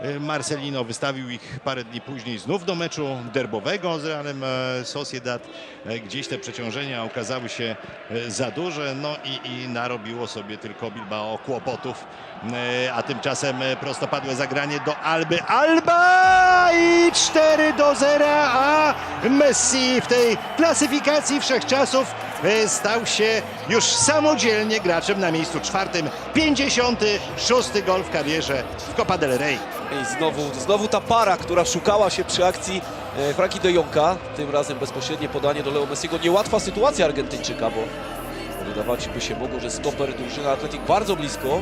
E, Marcelino wystawił ich parę dni później znów do meczu derbowego z Realem e, Sociedad. E, Gdzieś te przeciążenia okazały się za duże, no i, i narobiło sobie tylko Bilbao kłopotów. A tymczasem prostopadłe zagranie do Alby. Alba i 4 do 0, a Messi w tej klasyfikacji wszechczasów stał się już samodzielnie graczem na miejscu czwartym. 56 gol w karierze w Copa del Rey. I znowu, znowu ta para, która szukała się przy akcji e, Franki de Jonga. Tym razem bezpośrednie podanie do Leo Messiego. Niełatwa sytuacja Argentyńczyka, bo wydawać by się mogło, że stoper drużyny Atletik bardzo blisko.